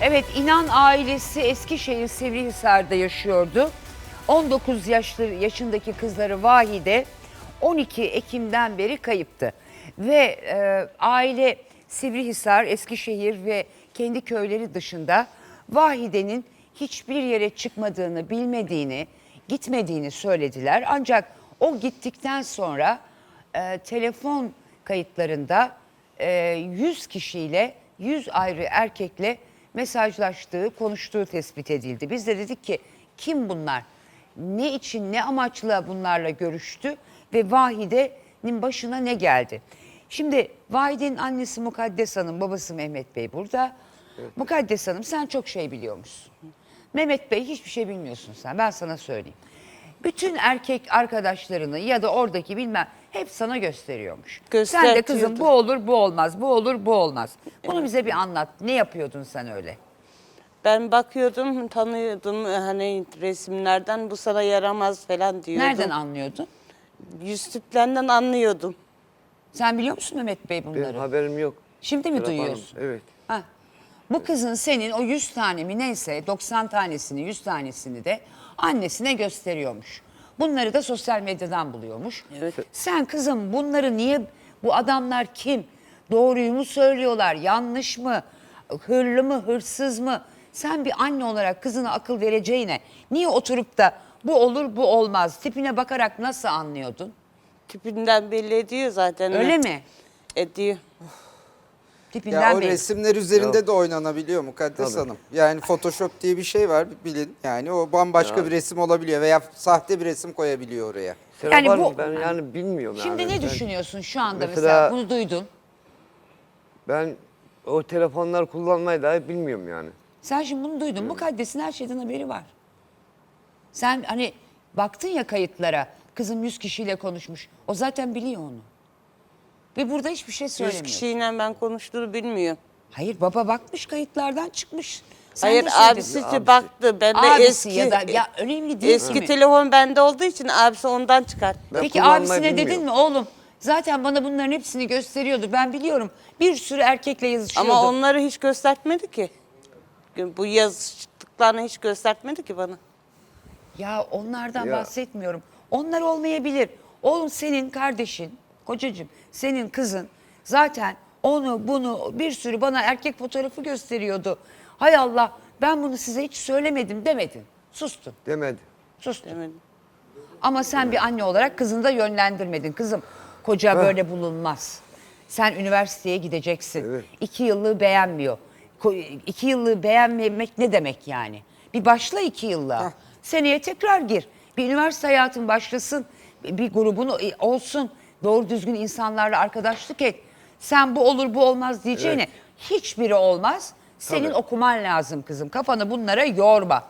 Evet İnan ailesi Eskişehir Sivrihisar'da yaşıyordu. 19 yaşlı, yaşındaki kızları Vahide 12 Ekim'den beri kayıptı. Ve e, aile Sivrihisar, Eskişehir ve kendi köyleri dışında Vahide'nin hiçbir yere çıkmadığını, bilmediğini, gitmediğini söylediler. Ancak o gittikten sonra e, telefon kayıtlarında e, 100 kişiyle 100 ayrı erkekle mesajlaştığı, konuştuğu tespit edildi. Biz de dedik ki kim bunlar? Ne için, ne amaçla bunlarla görüştü ve Vahide'nin başına ne geldi? Şimdi Vahide'nin annesi Mukaddes Hanım, babası Mehmet Bey burada. Mukaddes Hanım sen çok şey biliyormuşsun. Mehmet Bey hiçbir şey bilmiyorsun sen, ben sana söyleyeyim. Bütün erkek arkadaşlarını ya da oradaki bilmem hep sana gösteriyormuş. Sen de kızım bu olur bu olmaz, bu olur bu olmaz. Bunu bize bir anlat. Ne yapıyordun sen öyle? Ben bakıyordum, tanıyordum hani resimlerden bu sana yaramaz falan diyordum. Nereden anlıyordun? Yüz tiplerinden anlıyordum. Sen biliyor musun Mehmet Bey bunları? Benim haberim yok. Şimdi mi Serap Hanım, duyuyorsun? Evet. Ha. Bu kızın senin o 100 tane mi neyse 90 tanesini 100 tanesini de annesine gösteriyormuş. Bunları da sosyal medyadan buluyormuş. Evet. Sen kızım bunları niye bu adamlar kim? Doğruyu mu söylüyorlar? Yanlış mı? Hırlı mı? Hırsız mı? Sen bir anne olarak kızına akıl vereceğine niye oturup da bu olur bu olmaz tipine bakarak nasıl anlıyordun? Tipinden belli ediyor zaten. Öyle mi? Ediyor. Tipinden Ya o belli. resimler üzerinde de oynanabiliyor Mukaddes Tabii. Hanım. Yani Photoshop diye bir şey var bilin. Yani o bambaşka bir resim olabiliyor veya sahte bir resim koyabiliyor oraya. Serap Yani Hanım, bu- ben yani bilmiyorum Şimdi yani. ne Ben- düşünüyorsun şu anda mesela, Mesela- bunu duydun. Ben o telefonlar kullanmayı dahi bilmiyorum yani. Sen şimdi bunu duydun. Mukaddesin her şeyden haberi var. Sen hani baktın ya kayıtlara. Kızım 100 kişiyle konuşmuş. O zaten biliyor onu. Ve burada hiçbir şey Yüz söylemiyor. kişiyle ben konuştuğunu bilmiyor. Hayır baba bakmış kayıtlardan çıkmış. Sen Hayır de söyledin. abisi de baktı. Ben de Abisi eski ya da ya önemli değil eski mi? telefon bende olduğu için abisi ondan çıkarttı. Ben Peki kullanmayı abisine dedin mi oğlum? Zaten bana bunların hepsini gösteriyordu. Ben biliyorum. Bir sürü erkekle yazışıyordu. Ama onları hiç göstermedi ki. Bu yazıştıklarını hiç göstermedi ki bana. Ya onlardan Ya. bahsetmiyorum. Onlar olmayabilir. Oğlum senin kardeşin, kocacığım, senin kızın zaten onu bunu bir sürü bana erkek fotoğrafı gösteriyordu. Hay Allah ben bunu size hiç söylemedim demedin. Sustun, Demedi. sustun. Demedim. Ama sen bir anne olarak kızını da yönlendirmedin. Kızım koca böyle bulunmaz. Sen üniversiteye gideceksin. Evet. İki yıllığı beğenmiyor. Ko- İki yıllığı beğenmemek ne demek yani? Bir başla iki yıllığa. Seneye tekrar gir. Bir üniversite hayatın başlasın. Bir bir grubun e, olsun. Doğru düzgün insanlarla arkadaşlık et. Sen bu olur bu olmaz diyeceğine hiçbiri olmaz. Senin Tabii. okuman lazım kızım. Kafanı bunlara yorma.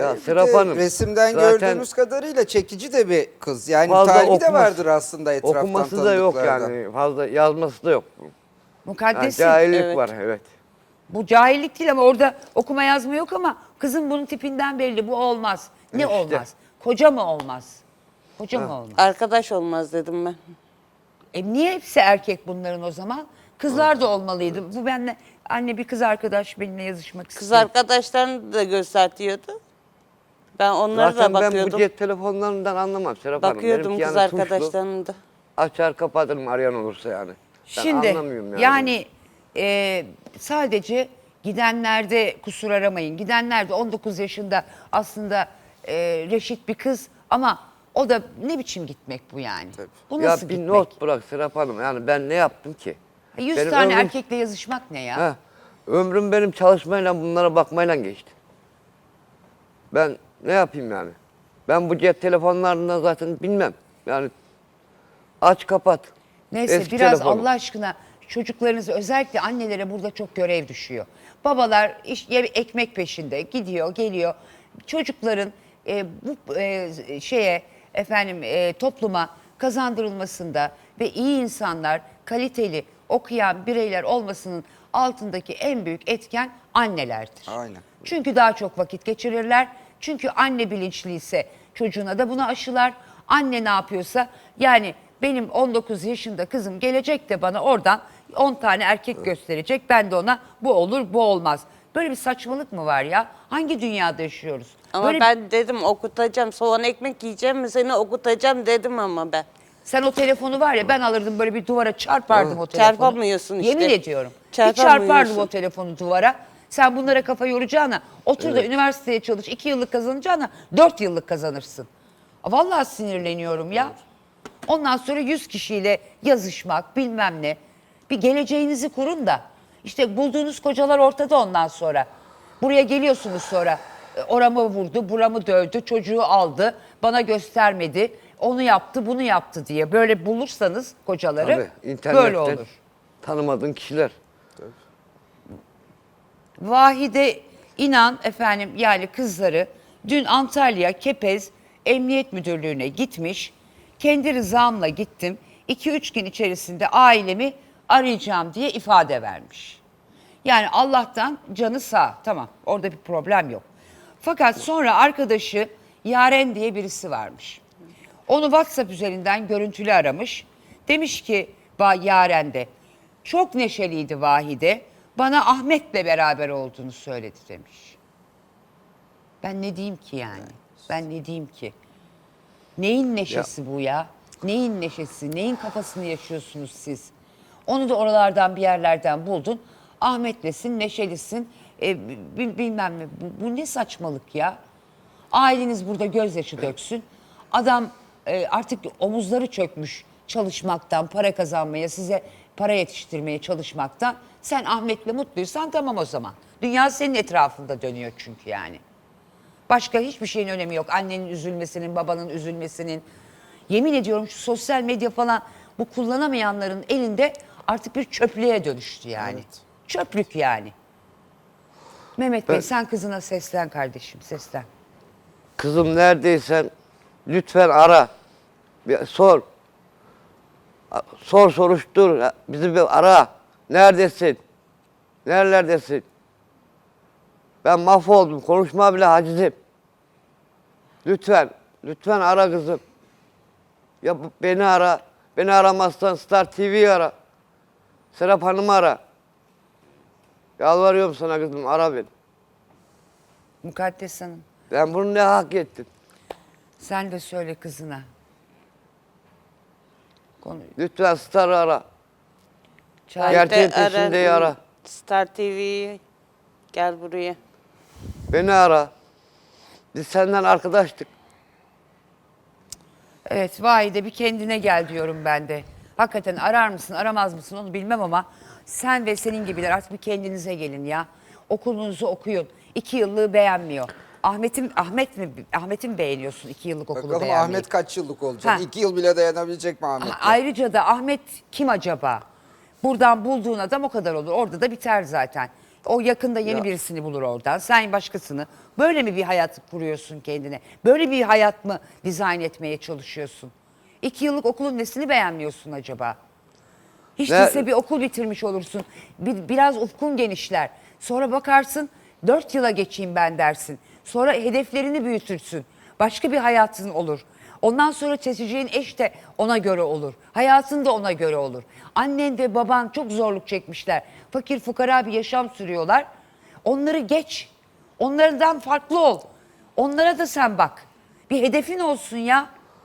Ya Serap de Hanım, Resimden zaten gördüğünüz kadarıyla çekici de bir kız. Yani talibi de okumuş- vardır aslında etraftan Okuması da yok yani. Fazla yazması da yok. Yani Mukaddesin. cahillik Evet. var evet. Bu cahillik değil ama orada okuma yazma yok ama kızın bunun tipinden belli bu olmaz. Ne İşte. olmaz? Koca mı olmaz? Koca mı olmaz? Arkadaş olmaz dedim ben. E niye hepsi erkek bunların o zaman? Kızlar da olmalıydı. Bu benle anne bir kız arkadaş benimle yazışmak Kız istiyor. arkadaşlarını da göstertiyordu. Ben onlara Zaten da ben bakıyordum. bu cep telefonlarından anlamam Serap Hanım. bakıyordum kız yani tuşlu. arkadaşlarını da. Açar kapatırım arayan olursa yani. Ben Şimdi anlamıyorum yani. yani, e, sadece gidenlerde kusur aramayın. Gidenlerde 19 yaşında aslında e, reşit bir kız ama o da ne biçim gitmek bu yani? Bu ya nasıl bir gitmek? not bırak Serap Hanım. Yani ben ne yaptım ki? 100 Benim tane ömrüm- erkekle yazışmak ne ya? Heh, ömrüm benim çalışmayla bunlara bakmayla geçti. Ben ne yapayım yani? Ben bu cep telefonlarından zaten bilmem. Yani aç kapat. Neyse Eski biraz telefonum. Allah aşkına çocuklarınızı özellikle annelere burada çok görev düşüyor. Babalar iş, ya ekmek peşinde gidiyor geliyor. Çocukların e, bu e, şeye efendim e, topluma kazandırılmasında ve iyi insanlar kaliteli okuyan bireyler olmasının altındaki en büyük etken annelerdir. Aynen. Çünkü daha çok vakit geçirirler. Çünkü anne bilinçliyse çocuğuna da bunu aşılar. Anne ne yapıyorsa yani benim 19 yaşında kızım gelecek de bana oradan 10 tane erkek gösterecek. Ben de ona bu olur bu olmaz. Böyle bir saçmalık mı var ya? Hangi dünyada yaşıyoruz? Ama Böyle ben dedim okutacağım. Soğan ekmek yiyeceğim mi seni okutacağım dedim ama ben. Sen o telefonu var ya ben alırdım böyle bir duvara çarpardım o telefonu. Çarpamıyorsun işte. Yemin ediyorum. Bir Çarpamıyorsun. çarpardım o telefonu duvara. Sen bunlara kafa yoracağına otur da üniversiteye çalış. iki yıllık kazanacağına dört yıllık kazanırsın. Vallahi sinirleniyorum ya. Ondan sonra yüz kişiyle yazışmak bilmem ne. Bir geleceğinizi kurun da. İşte bulduğunuz kocalar ortada ondan sonra. Buraya geliyorsunuz sonra. E, Oramı vurdu, buramı dövdü, çocuğu aldı, bana göstermedi, onu yaptı, bunu yaptı diye. Böyle bulursanız kocaları Tabii, böyle olur. tanımadığın kişiler. Vahide inan efendim yani kızları dün Antalya Kepez Emniyet Müdürlüğü'ne gitmiş. Kendi rızamla gittim. 2-3 gün içerisinde ailemi arayacağım diye ifade vermiş. Yani Allah'tan canı sağ. Tamam orada bir problem yok. Fakat sonra arkadaşı Yaren diye birisi varmış. Onu WhatsApp üzerinden görüntülü aramış. Demiş ki "Ba- Yaren de çok neşeliydi Vahide. Bana Ahmet'le beraber olduğunu söyledi demiş. Ben ne diyeyim ki yani? Ben ne diyeyim ki? Neyin neşesi bu ya? Neyin neşesi? Neyin kafasını yaşıyorsunuz siz? Onu da oralardan bir yerlerden buldun. Ahmet'lesin, neşelisin. E, bi- bilmem ne. Bu, bu ne saçmalık ya? Aileniz burada gözyaşı döksün. Adam e, artık omuzları çökmüş çalışmaktan, para kazanmaya, size para yetiştirmeye çalışmaktan. Sen Ahmet'le mutluysan tamam o zaman. Dünya senin etrafında dönüyor çünkü yani. Başka hiçbir şeyin önemi yok. Annenin üzülmesinin, babanın üzülmesinin. Yemin ediyorum şu sosyal medya falan bu kullanamayanların elinde artık bir çöplüğe dönüştü yani. Çöplük yani. Mehmet Bey Ben- sen kızına seslen kardeşim seslen. Kızım neredeysen lütfen ara. Bir sor. A- Sor soruştur. Bizi bir ara. Neredesin? Nerelerdesin? Ben mahvoldum. Konuşma bile hacizim. Lütfen. Lütfen ara kızım. Ya bu- beni ara. Beni aramazsan Star TV'yi ara. Serap Hanım'ı ara. Yalvarıyorum sana kızım ara beni. Mukaddes Hanım Ben bunu ne hak ettim? sen de söyle kızına. Konu, Lütfen Star'ı ara. Gel- Gerçeğin de peşindeyi ara. Star TV'yi gel buraya. Beni ara. Biz senden arkadaştık. Evet Vahide bir kendine gel diyorum ben de. Hakikaten arar mısın aramaz mısın onu bilmem ama sen ve senin gibiler artık bir kendinize gelin ya. Okulunuzu okuyun. İki yıllığı beğenmiyor. Ahmet'im Ahmet mi Ahmet'im beğeniyorsun iki yıllık okulu Bakalım beğenmeyi. Ahmet kaç yıllık olacak? Ha. İki yıl bile dayanabilecek mi Ahmet? Ayrıca da Ahmet kim acaba? Buradan bulduğun adam o kadar olur. Orada da biter zaten. O yakında yeni Ya. birisini bulur oradan. Sen başkasını. Böyle mi bir hayat kuruyorsun kendine? Böyle bir hayat mı dizayn etmeye çalışıyorsun? İki yıllık okulun nesini beğenmiyorsun acaba? Hiç Ne- değilse bir okul bitirmiş olursun. Bir, biraz ufkun genişler. Sonra bakarsın dört yıla geçeyim ben dersin. Sonra hedeflerini büyütürsün. Başka bir hayatın olur. Ondan sonra seçeceğin eş de ona göre olur. Hayatın da ona göre olur. Annen ve baban çok zorluk çekmişler. Fakir fukara bir yaşam sürüyorlar. Onları geç. Onlardan farklı ol. Onlara da sen bak. Bir hedefin olsun ya.